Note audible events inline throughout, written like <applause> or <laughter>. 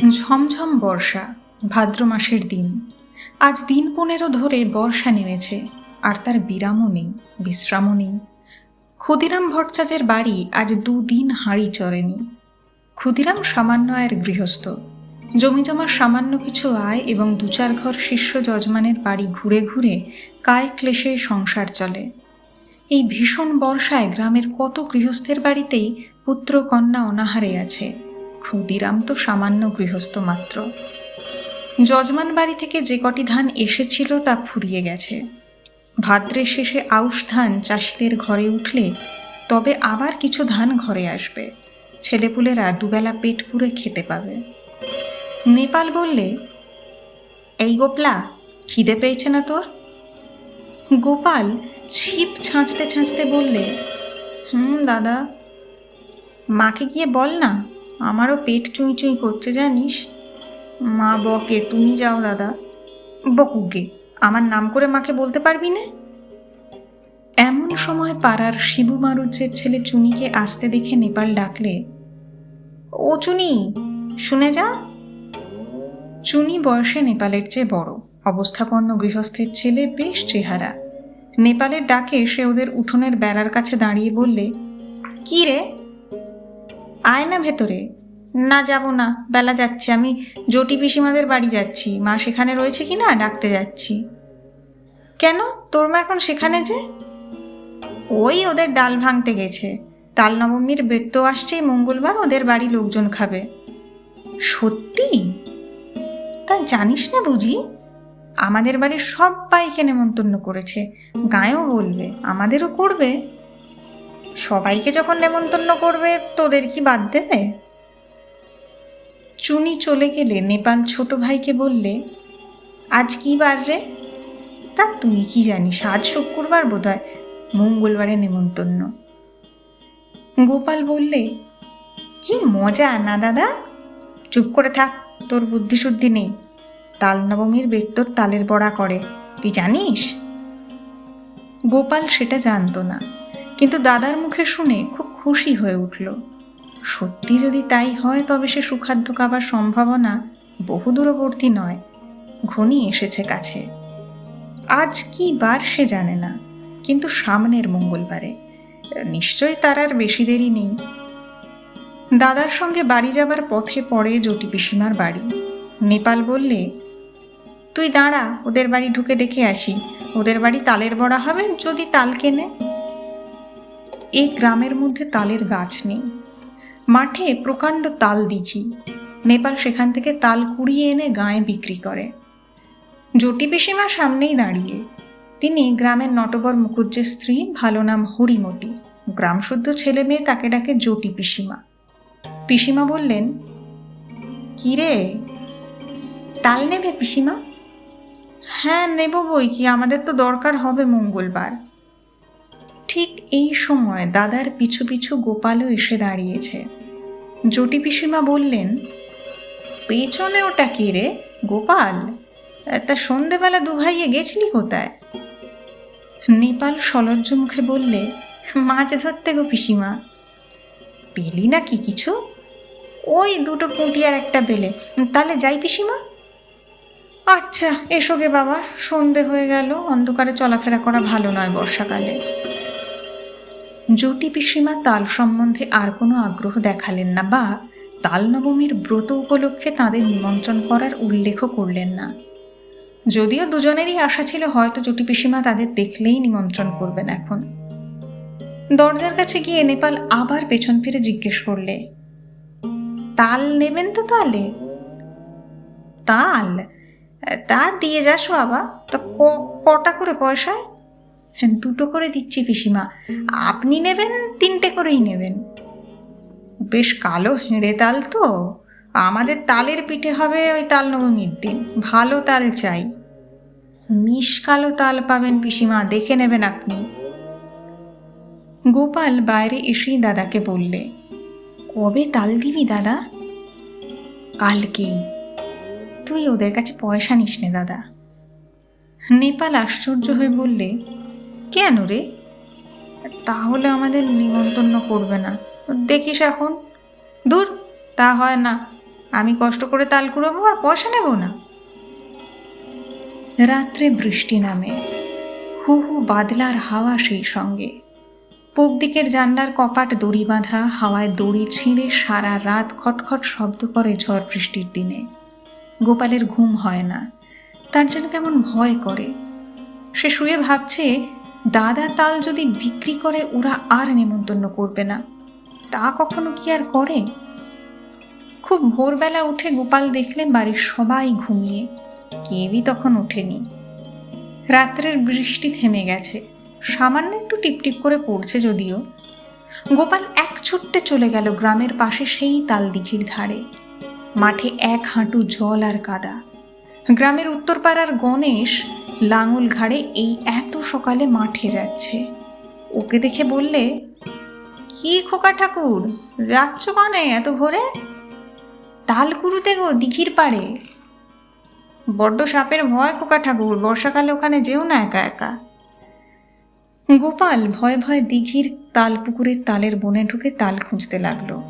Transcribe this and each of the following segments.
ঝমঝম বর্ষা, ভাদ্র মাসের দিন। আজ দিন পনেরো ধরে বর্ষা নেমেছে, আর তার বিরামও নেই, বিশ্রামও নেই। ক্ষুদিরাম ভট্টাচার্যের বাড়ি আজ দুদিন হাঁড়ি চড়েনি। ক্ষুদিরাম সামান্য আয়ের গৃহস্থ। জমিজমার সামান্য কিছু আয় এবং দু চার ঘর শিষ্য যজমানের বাড়ি ঘুরে ঘুরে কায় ক্লেশে সংসার চলে। এই ভীষণ বর্ষায় গ্রামের কত গৃহস্থের বাড়িতেই পুত্র কন্যা অনাহারে আছে। ক্ষুদিরাম তো সামান্য গৃহস্থ মাত্র। যজমান বাড়ি থেকে যে কটি ধান এসেছিল তা ফুরিয়ে গেছে। ভাদ্রের শেষে আউশ ধান চাষিদের ঘরে উঠলে তবে আবার কিছু ধান ঘরে আসবে। ছেলেপুলেরা দুবেলা পেট পুরে খেতে পাবে। নেপাল বললে, এই গোপলা, খিদে পেয়েছে না তোর? গোপাল ছিপ ছাঁচতে ছাঁচতে বললে, হুম, দাদা, মাকে গিয়ে বল না। আমারও পেট চুঁই চুঁই করছে, জানিস? মা বকে, তুমি যাও দাদা। বকুগে, আমার নাম করে মাকে বলতে পারবি না? এমন সময় পাড়ার শিবু মারুজ্জের ছেলে চুনিকে আসতে দেখে নেপাল ডাকলে, ও চুনি, শুনে যা। চুনি বয়সে নেপালের চেয়ে বড়। অবস্থাপন্ন গৃহস্থের ছেলে বেশ চেহারা। নেপালের ডাকে সে ওদের উঠোনের বেড়ার কাছে দাঁড়িয়ে বললে, কি রে আয় না ভেতরে। না যাব না, বেলা যাচ্ছে, আমি জটি পিসিমাদের বাড়ি যাচ্ছি। মা সেখানে রয়েছে কি না ডাকতে যাচ্ছি। কেন? তোর মা এখন সেখানে যে? ওই ওদের ডাল ভাঙতে গেছে। তাল নবমীর তো আসছেই, মঙ্গলবার ওদের বাড়ি লোকজন খাবে। সত্যি? তা জানিস না বুঝি? আমাদের বাড়ির সবাইকে নেমন্তন্ন করেছে। গায়েও বলবে, আমাদেরও করবে। সবাইকে যখন নেমন্তন্ন করবে, তোদের কি বাদ দেবে? চুনি চলে গেলে নেপাল ছোট ভাইকে বললে, আজ কি বার রে? তা তুই কি জানিস আজ শুক্রবার বোধ হয় মঙ্গলবারে নেমন্তন্ন। গোপাল বললে, কি মজা না দাদা? চুপ করে থাক, তোর বুদ্ধিশুদ্ধি নেই। তাল নবমীর বেদ তোর তালের বড়া করে, তুই জানিস? গোপাল সেটা জানতো না। কিন্তু দাদার মুখে শুনে খুব খুশি হয়ে উঠল। সত্যি যদি তাই হয়, তবে সে সুখাদ্য খাবার সম্ভাবনা বহু দূরবর্তী নয়। ঘনিয়ে এসেছে কাছে। আজ কি বার সে জানে না, কিন্তু সামনের মঙ্গলবারে। নিশ্চয়ই তার আর বেশি দেরি নেই। দাদার সঙ্গে বাড়ি যাবার পথে পড়ে জটি পিসিমার বাড়ি। নেপাল বললে, তুই দাঁড়া, ওদের বাড়ি ঢুকে দেখে আসি। ওদের বাড়ি তালের বড়া হবে, যদি তাল কেনে। এই গ্রামের মধ্যে তালের গাছ নেই। মাঠে প্রকাণ্ড তাল দিঘি। নেপাল সেখান থেকে তাল কুড়িয়ে এনে গায়ে বিক্রি করে। জটি পিসিমা সামনেই দাঁড়িয়ে। তিনি গ্রামের নটবর মুখুজ্জের স্ত্রী, ভালো নাম হরিমতি। গ্রামশুদ্ধ ছেলে মেয়ে তাকে ডাকে জটি পিসিমা। পিসিমা বললেন, কি রে? তাল নেবে পিসিমা? হ্যাঁ নেব বই কি, আমাদের তো দরকার হবে মঙ্গলবার। এই সময় দাদার পিছু পিছু গোপালও এসে দাঁড়িয়েছে। জটি পিসিমা বললেন, পেছনে ওটা কে রে? গোপাল? তা সন্ধেবেলা দু ভাইয়ে গেছিলি কোথায়? নেপাল সলজ্জ মুখে বললে, মাছ ধরতে গো পিসিমা। পেলি না কি কিছু? ওই দুটো পুঁটি আর একটা বেলে। তাহলে যাই পিসিমা। আচ্ছা এসো গে বাবা, সন্ধে হয়ে গেল। অন্ধকারে চলাফেরা করা ভালো নয় বর্ষাকালে। জটি পিসিমা তাল সম্বন্ধে আর কোনো আগ্রহ দেখালেন না বা তাল নবমীর ব্রত উপলক্ষে তাদের নিমন্ত্রণ করার উল্লেখও করলেন না। যদিও দুজনেরই আশা ছিল হয়তো জটি পিসিমা তাদের দেখলেই নিমন্ত্রণ করবেন এখন। দরজার কাছে গিয়ে নেপাল আবার পেছন ফিরে জিজ্ঞেস করলে, তাল নেবেন তো তালে? তাল? তা দিয়ে যাস বাবা। তা কটা করে পয়সা? হ্যাঁ দুটো করে দিচ্ছি পিসিমা। আপনি নেবেন, তিনটে করেই নেবেন। বেশ কালো হেঁড়ে তাল তো। আমাদের তালের পিঠে হবে ওই তাল নবমীর দিন। ভালো তাল চাই। মিশ কালো তাল পাবেন পিসিমা, দেখে নেবেন আপনি। গোপাল বাইরে এসেই দাদাকে বললে, কবে তাল দিবি দাদা? কালকেই। তুই ওদের কাছে পয়সা নিস নে দাদা। নেপাল আশ্চর্য হয়ে বললে কেন রে? তাহলে আমাদের নিমন্ত্রণ করবে না। দেখিস এখন। দূর, তা হয় না। আমি কষ্ট করে তাল কুড়োবো আর পয়সা নেব না। রাত্রে বৃষ্টি নামে। হু হু বাদলার হাওয়া সেই সঙ্গে। পূব দিকের জানলার কপাট দড়ি বাঁধা, হাওয়ায় দড়ি ছিঁড়ে সারা রাত খটখট শব্দ করে ঝড় বৃষ্টির দিনে। গোপালের ঘুম হয় না। তার যেন কেমন ভয় করে। সে শুয়ে ভাবছে দাদা তাল যদি বিক্রি করে ওরা আর নেমন্তন্ন করবে না, তা কখনো কি আর করে? খুব ভোরবেলা উঠে গোপাল দেখলে বাড়ির সবাই ঘুমিয়ে, কেউই তখন ওঠেনি। রাত্রের বৃষ্টি থেমে গেছে, সামান্য একটু টিপটিপ করে পড়ছে যদিও। গোপাল এক ছুট্টে চলে গেল গ্রামের পাশে সেই তাল দিঘির ধারে। মাঠে এক হাঁটু জল আর কাদা। গ্রামের উত্তরপাড়ার গণেশ লাঙল ঘাড়ে এই এত সকালে মাঠে যাচ্ছে। ওকে দেখে বললে, কি খোকা ঠাকুর, যাচ্ছ কনে এত ভোরে? তালকুড়ুতে গো, দিঘির পাড়ে। বড্ড সাপের ভয় খোকা ঠাকুর, বর্ষাকালে ওখানে যেও না একা একা। গোপাল ভয়ে ভয়ে দিঘির তাল পুকুরের তালের বনে ঢুকে তাল খুঁজতে লাগল।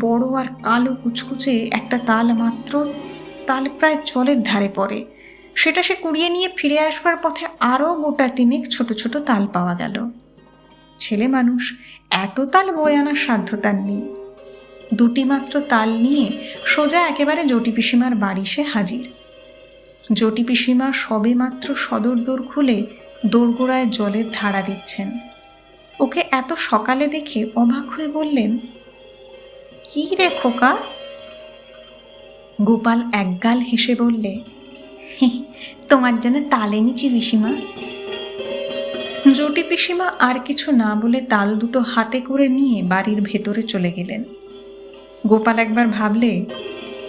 বড় আর কালো কুচকুচে একটা তাল মাত্র তাল প্রায় জলের ধারে পড়ে। সেটা সে কুড়িয়ে নিয়ে ফিরে আসবার পথে আরও গোটা তিনেক ছোট ছোট তাল পাওয়া গেল। ছেলে মানুষ, এত তাল বয়ে আনার সাধ্য তার নেই। দুটি মাত্র তাল নিয়ে সোজা একেবারে জটি পিসিমার বাড়ি সে হাজির। জটি পিসিমা সবে মাত্র সদর দোর খুলে দোরগোড়ায় জলের ধারা দিচ্ছেন। ওকে এত সকালে দেখে অবাক হয়ে বললেন, কি রে খোকা? গোপাল একগাল হেসে বললে <laughs> তোমার জন্য তাল এনেছি পিসিমা। জটি পিসিমা আর কিছু না বলে তাল দুটো হাতে করে নিয়ে বাড়ির ভেতরে চলে গেলেন। গোপাল একবার ভাবলে,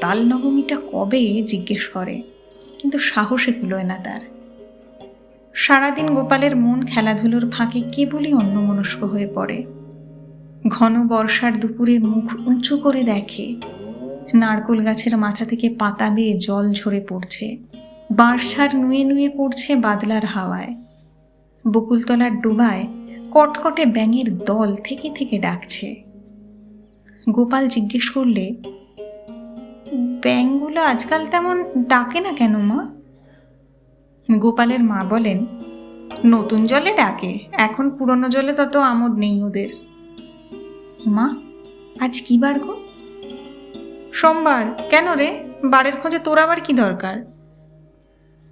তাল নবমীটা কবে? জিজ্ঞেস করে, কিন্তু সাহসে কুলোয় না তার। সারাদিন গোপালের মন খেলাধুলোর ফাঁকে কেবলই অন্যমনস্ক হয়ে পড়ে। ঘন বর্ষার দুপুরে মুখ উঁচু করে দেখে, নারকোল গাছের মাথা থেকে পাতা বেয়ে জল ঝরে পড়ছে। বাঁশঝাড় নুয়ে নুয়ে পড়ছে বাদলার হাওয়ায়। বকুলতলার ডোবায় কটকটে ব্যাঙের দল থেকে থেকে ডাকছে। গোপাল জিজ্ঞেস করলে, ব্যাঙগুলো আজকাল তেমন ডাকে না কেন মা? গোপালের মা বলেন, নতুন জলে ডাকে, এখন পুরনো জলে তত আমোদ নেই ওদের। মা, আজ কি বার গো? সোমবার। কেন রে? বারের খোঁজে তোর আবার কি দরকার?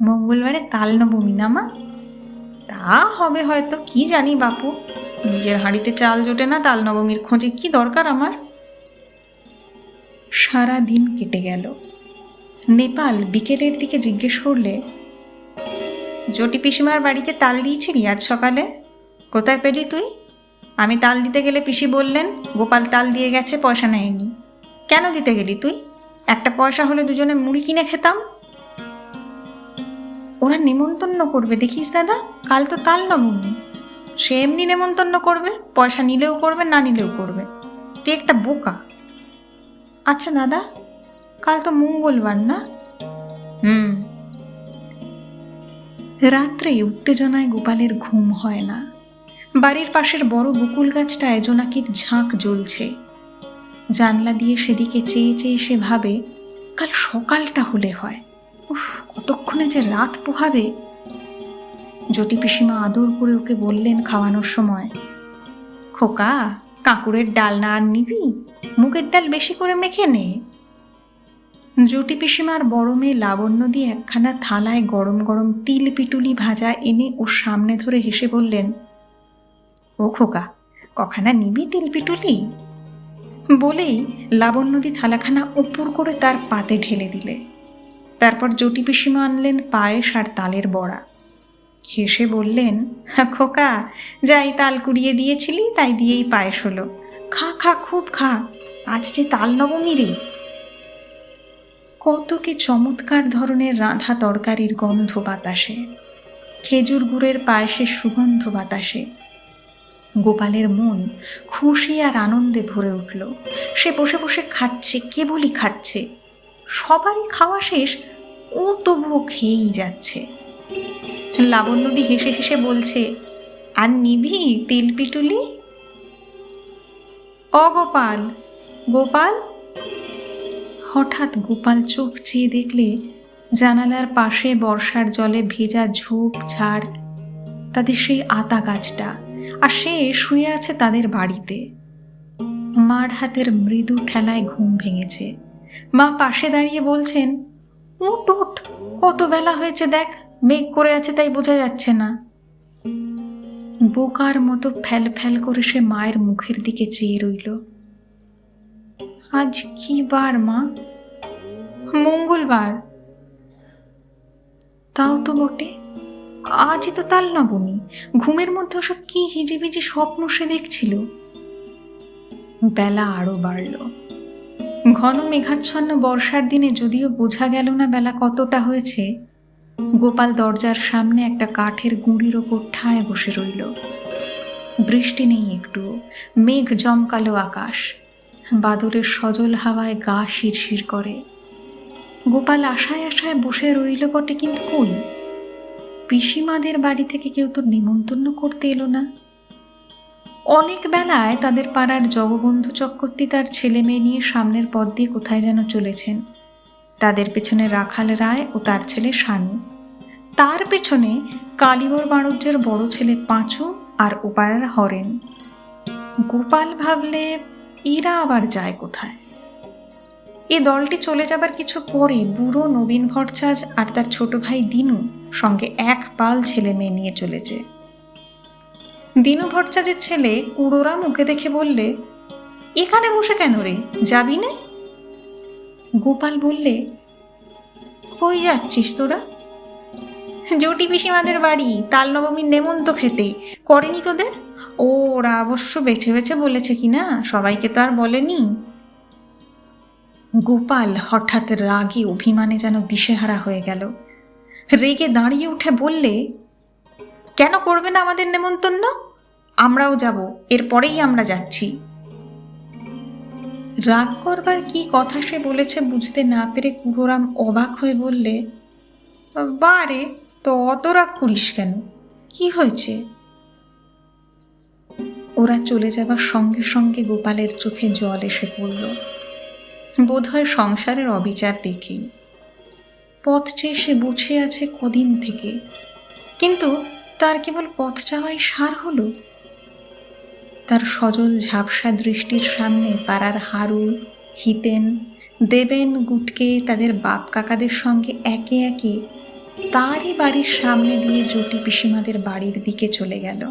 মঙ্গলবারে তাল নবমী না মা? তা হবে হয়তো, কি জানি বাপু। নিজের হাঁড়িতে চাল জোটে না তাল নবমীর খোঁজে কি দরকার আমার? সারা দিন কেটে গেল। নেপাল বিকেলের দিকে জিজ্ঞেস করলে জটি পিসিমার বাড়িতে তাল দিয়েছিলি আজ সকালে? কোথায় পেলি তুই? আমি তাল দিতে গেলে পিসি বললেন, গোপাল তাল দিয়ে গেছে, পয়সা নেয়নি। কেন দিতে গেলি তুই? একটা পয়সা হলে দুজনে মুড়ি কিনে খেতাম। ওরা নেমন্তন্ন করবে, দেখিস দাদা? কাল তো তাল নবমী। সে এমনি নেমন্তন্ন করবে, পয়সা নিলেও করবে, না নিলেও করবে। তুই একটা বোকা। আচ্ছা দাদা, কাল তো মঙ্গলবার না? হুম। রাত্রে উত্তেজনায় গোপালের ঘুম হয় না। বাড়ির পাশের বড় বকুল গাছটায় জোনাকির ঝাঁক জ্বলছে। জানলা দিয়ে সেদিকে চেয়ে চেয়ে সে ভাবে, কাল সকালটা হলে হয়। উফ কতক্ষণে যে রাত পোহাবে? জটি পিসিমা আদর করে ওকে বললেন খাওয়ানোর সময়, খোকা, কাঁকুরের ডাল না আর নিবি? মুগের ডাল বেশি করে মেখে নে। জটি পিসিমার বড় মেয়ে লাবণ্য দিয়ে একখানা থালায় গরম গরম তিল পিটুলি ভাজা এনে ওর সামনে ধরে হেসে বললেন, ও খোকা, কখানা নিবি তিল পিটুলি? বলেই লাবণ্যদি থালাখানা উপর করে তার পাতে ঢেলে দিলে। তারপর জটি পিসিমা আনলেন পায়েস আর তালের বড়া। হেসে বললেন, খোকা, যাই তাল কুড়িয়ে দিয়েছিলি, তাই দিয়েই পায়েস হলো। খা খা, খুব খা, আজ যে তাল নবমী রে। কত কি চমৎকার ধরনের রাঁধা তরকারির গন্ধ বাতাসে, খেজুর গুড়ের পায়েসের সুগন্ধ বাতাসে। গোপালের মন খুশি আর আনন্দে ভরে উঠল। সে বসে বসে খাচ্ছে, কেবলই খাচ্ছে। সবারই খাওয়া শেষ ও তবুও খেয়েই যাচ্ছে। লাবণ্যদি হেসে হেসে বলছে, আর নিবি তিল পিটুলি? অগোপাল গোপাল? হঠাৎ গোপাল চোখ চেয়ে দেখলে জানালার পাশে বর্ষার জলে ভেজা ঝোপ, ঝাড়, তাদের সেই আতা গাছটা, আর সে শুয়ে আছে তাদের বাড়িতে। মার হাতের মৃদু ঠেলায় ঘুম ভেঙেছে। মা পাশে দাঁড়িয়ে বলছেন উঠ উঠ কত বেলা হয়েছে দেখ, মেঘ করে আছে তাই বোঝা যাচ্ছে না। বোকার মতো ফ্যাল ফ্যাল করে সে মায়ের মুখের দিকে চেয়ে রইল। আজ কি বার, মা? মঙ্গলবার। তাও তো বটে। আজই তো তাল নবমী। ঘুমের মধ্যে ওসব কি হিজিবিজি স্বপ্ন সে দেখছিল? বেলা আরও বাড়ল। ঘন মেঘাচ্ছন্ন বর্ষার দিনে যদিও বোঝা গেল না বেলা কতটা হয়েছে, গোপাল দরজার সামনে একটা কাঠের গুঁড়ির ওপর ঠায় বসে রইল। বৃষ্টি নেই একটু, মেঘ জমকালো আকাশ বাদরের সজল হাওয়ায় গা শিরশির করে। গোপাল আশায় আশায় বসে রইল বটে, কিন্তু কই? পিসিমাদের বাড়ি থেকে কেউ তো নিমন্ত্রণ করতে এলো না। অনেক বেলায় তাদের পাড়ার জগবন্ধু চক্রবর্তী তার ছেলে মেয়ে নিয়ে সামনের পথ দিয়ে কোথায় যেন চলেছেন। তাদের পেছনে রাখাল রায় ও তার ছেলে শানু। তার পেছনে কালিবর বাণুজ্যের বড় ছেলে পাঁচু আর ওপাড়ার হরেন। গোপাল ভাবলে, এরা আবার যায় কোথায়? এ দলটি চলে যাবার কিছু পরে বুড়ো নবীন ভট্টাচার্য আর তার ছোট ভাই দিনু সঙ্গে এক পাল ছেলে মেয়ে নিয়ে চলেছে। দিনু ভট্টাচার্যের ছেলে কুড়োরা মুখে দেখে বললে, এখানে বসে কেন রে? যাবি না? গোপাল বললে, কই যাচ্ছিস তোরা? জটি পিসিমাদের বাড়ি, তাল নবমীর নেমন্ত খেতে, করেনি তোদের? ও ওরা অবশ্য বেছে বেছে বলেছে কি না, সবাইকে তো আর বলেনি। গোপাল হঠাৎ রাগে অভিমানে যেন দিশেহারা হয়ে গেল। রেগে দাঁড়িয়ে উঠে বললে, কেন করবে না আমাদের নেমন্তন্ন? আমরাও যাব, এরপরেই আমরা যাচ্ছি। রাগ করবার কি কথা সে বলেছে বুঝতে না পেরে কুহরাম অবাক হয়ে বললে, বারে, তো অত রাগ করিস কেন? কি হয়েছে? ওরা চলে যাবার সঙ্গে সঙ্গে গোপালের চোখে জল এসে পড়ল। বোধহয় সংসারের অবিচার দেখেই। পথ চেয়ে সে বসে আছে কদিন থেকে, কিন্তু তার কেবল পথ চাওয়াই সার হলো। তার সজল ঝাপসা দৃষ্টির সামনে পাড়ার হারু হিতেন, দেবেন গুটকে তাদের বাপ কাকাদের সঙ্গে একে একে তারই বাড়ির সামনে দিয়ে জটি পিসিমাদের বাড়ির দিকে চলে গেল।